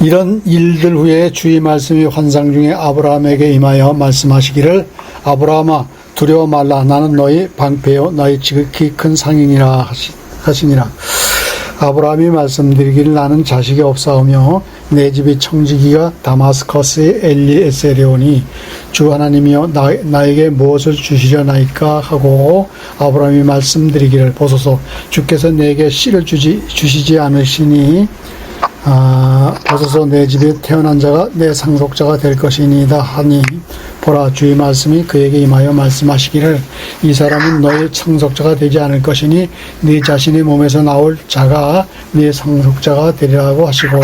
이런 일들 후에 주의 말씀이 환상 중에 아브라함에게 임하여 말씀하시기를 아브라함아 두려워 말라. 나는 너희 방패요. 너희 지극히 큰 상인이라 하시, 하시니라. 아브라함이 말씀드리기를 나는 자식이 없사오며 내 집이 청지기가 다마스커스의 엘리에세레오니 주 하나님이여 나, 나에게 무엇을 주시려나이까? 하고 아브라함이 말씀드리기를 보소서. 주께서 내게 씨를 주지, 주시지 않으시니 아, 보소서 내 집에 태어난 자가 내 상속자가 될 것이니이다 하니 보라 주의 말씀이 그에게 임하여 말씀하시기를 이 사람은 너의 상속자가 되지 않을 것이니 네 자신의 몸에서 나올 자가 네 상속자가 되리라고 하시고.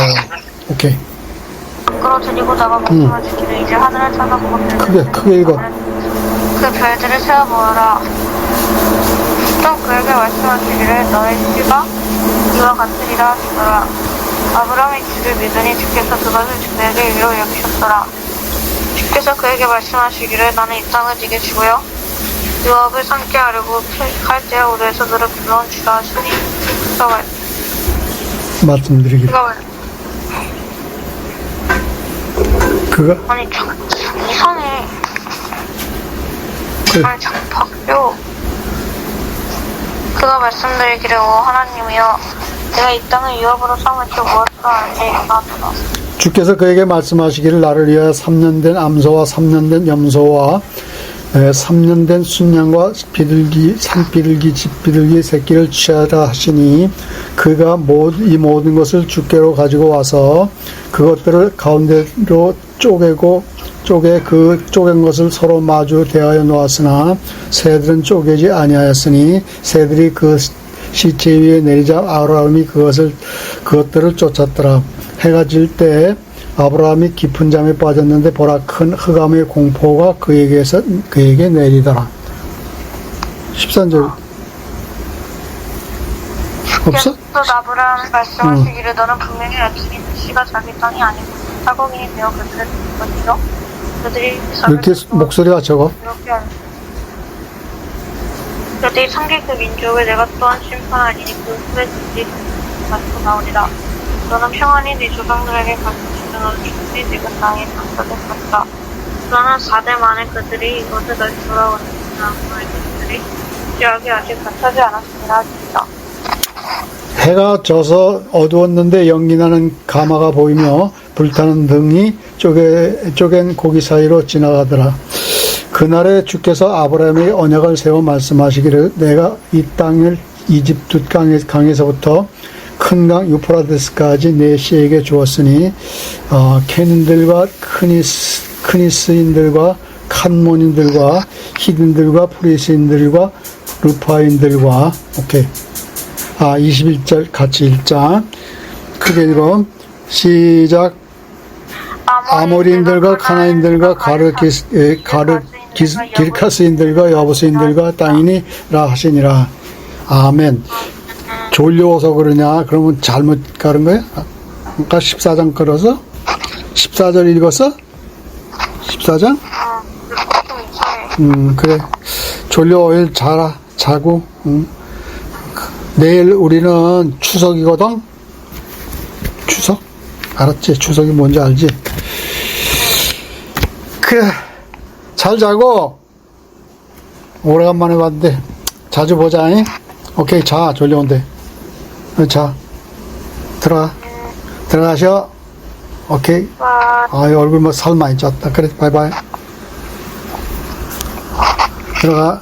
오케이. 끌어들이고자가 말씀하시기를 이제 하늘을 쳐다보고 크게 크게 읽어. 그 별들을 세어보아라. 또 그에게 말씀하시기를 너의 씨가 이와 같으리라 하시더라 아브라함이 주를 믿으니 주께서 그것을 그에게 위로 여기셨더라. 주께서 그에게 말씀하시기를 나는 이 땅을 네게 주고요. 유업을 삼게 하려고 칼대야 우리에서 너를 불러온 주라 하시니 그가 말 말씀드리기를 그가 말 그가 아니 참 이상해. 그 아니 자꾸 바뀌어 그가 말씀드리기를 오 하나님이여 내가 이 땅을 유업으로 삼을 줄 무엇으로 아는지 주께서 그에게 말씀하시기를 나를 위하여 3년 된 암소와 3년 된 염소와 3년 된 순양과 비둘기, 산비둘기, 집비둘기 새끼를 취하라 하시니 그가 모- 이 모든 것을 주께로 가지고 와서 그것들을 가운데로 쪼개고 쪼개 그 쪼갠 것을 서로 마주 대하여 놓았으나 새들은 쪼개지 아니하였으니 새들이 그 시체 위에 내리자 아브라함이 그것을 그것들을 쫓았더라. 해가 질때 아브라함이 깊은 잠에 빠졌는데 보라 큰 흑암의 공포가 그에게서 그에게 내리더라. 13절 없어? 또 아브라함 말씀하시기를 너는 분명히 아침이 씨가 자기 땅이 아니고 사공인이 되어 그들을 죽었죠 그들이 이렇게 목소리가 적어. 이렇게 하는 그들이 섬길 그 민족을 내가 또한 심판하리니 그 후에 그들이 가지고 나오리라 너는 평안히 네 조상들에게 가르치는 충분히 네가 땅에 장사될 것이다. 그러나 4대 만에 그들이 이곳에 다시 돌아오는 나무의 그들이 지역이 아직 같하지 않았습니다 하십니다. 해가 져서 어두웠는데 연기 나는 가마가 보이며 불타는 등이 쪼개, 쪼갠 고기 사이로 지나가더라. 그날에 주께서 아브라함의 언약을 세워 말씀하시기를 내가 이 땅을 이집트 강에, 강에서부터 큰 강 유프라데스까지 내 씨에게 주었으니 어, 케닌들과 크니스, 크니스인들과 칸몬인들과 히든들과 프리스인들과 루파인들과 오케이 아, 21절 같이 읽자. 크게 읽어. 시작. 아모리인들과 카나인들과 가르키스, 에, 가르, 기스, 기르카스인들과 여부스인들과 땅이니라 하시니라. 아멘. 졸려워서 그러냐? 그러면 잘못 가른 거야? 아까 14장 걸어서? 14절 읽었어? 14장? 어, 좀 이상해. 음, 그래. 졸려 오일 자라, 자고, 음. 내일 우리는 추석이거든? 추석? 알았지? 추석이 뭔지 알지? 그래. 잘 자고, 오래간만에 봤는데, 자주 보자, 잉? 오케이, 자, 졸려온대. 어, 자, 들어가. 들어가셔. 오케이. 와, 아이, 얼굴 뭐 살 많이 쪘다. 그래, 바이바이. 들어가.